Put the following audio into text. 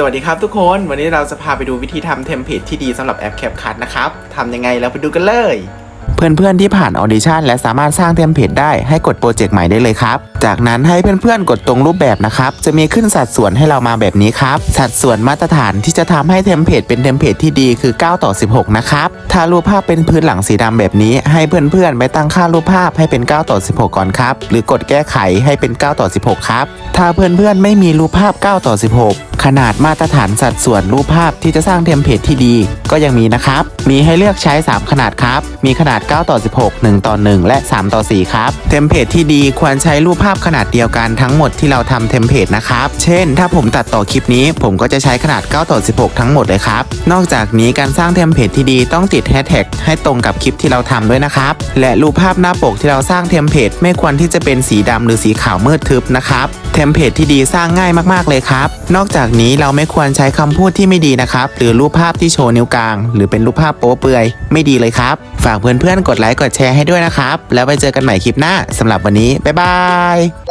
สวัสดีครับทุกคนวันนี้เราจะพาไปดูวิธีทำเทมเพลตที่ดีสำหรับแอป CapCut นะครับทำยังไงเราไปดูกันเลย เพื่อนๆที่ผ่านออดิชั่นและสามารถสร้างเทมเพลตได้ให้กดโปรเจกต์ใหม่ได้เลยครับ จากนั้นให้เพื่อนๆกดตรงรูปแบบนะครับ จะมีขึ้นสัดส่วนให้เรามาแบบนี้ครับ สัดส่วนมาตรฐานที่จะทำให้เทมเพลตเป็นเทมเพลตที่ดีคือ 9 ต่อ 16 นะครับ ถ้ารูปภาพเป็นพื้นหลังสีดำแบบนี้ ให้เพื่อนๆไปตั้งค่ารูปภาพให้เป็น 9 ต่อ 16 ก่อนครับ หรือกดแก้ไขให้เป็น 9 ต่อ 16 ครับ ถ้าเพื่อนๆไม่มีรูปภาพ 9 ต่อ 16ขนาดมาตรฐานสัดส่วนรูปภาพที่จะสร้างเทมเพลตที่ดีก็ยังมีนะครับ มีให้เลือกใช้ 3 ขนาดครับ มีขนาด 9 ต่อ 16 1 ต่อ 1 และ 3 ต่อ 4 ครับ เทมเพลตที่ดีควรใช้รูปภาพขนาดเดียวกันทั้งหมดที่เราทำเทมเพลตนะครับ เช่น ถ้าผมตัดต่อคลิปนี้ ผมก็จะใช้ขนาด 9 ต่อ 16 ทั้งหมดเลยครับ นอกจากนี้การสร้างเทมเพลตที่ดีต้องติดแฮชแท็กให้ตรงกับคลิปที่เราทำด้วยนะครับ และรูปภาพหน้าปกที่เราสร้างเทมเพลตไม่ควรที่จะเป็นสีดำหรือสีขาวมืดทึบนะครับ เทมเพลตที่ดีสร้างง่ายมากๆเลยครับ นอกจากนี้เราไม่ควรใช้คำพูดที่ไม่ดีนะครับ หรือรูปภาพที่โชว์นิ้วกลาง หรือเป็นรูปภาพโป๊เปลือย ไม่ดีเลยครับ ฝากเพื่อนๆกดไลค์กดแชร์ให้ด้วยนะครับ แล้วไปเจอกันใหม่คลิปหน้าสำหรับวันนี้บ๊ายบาย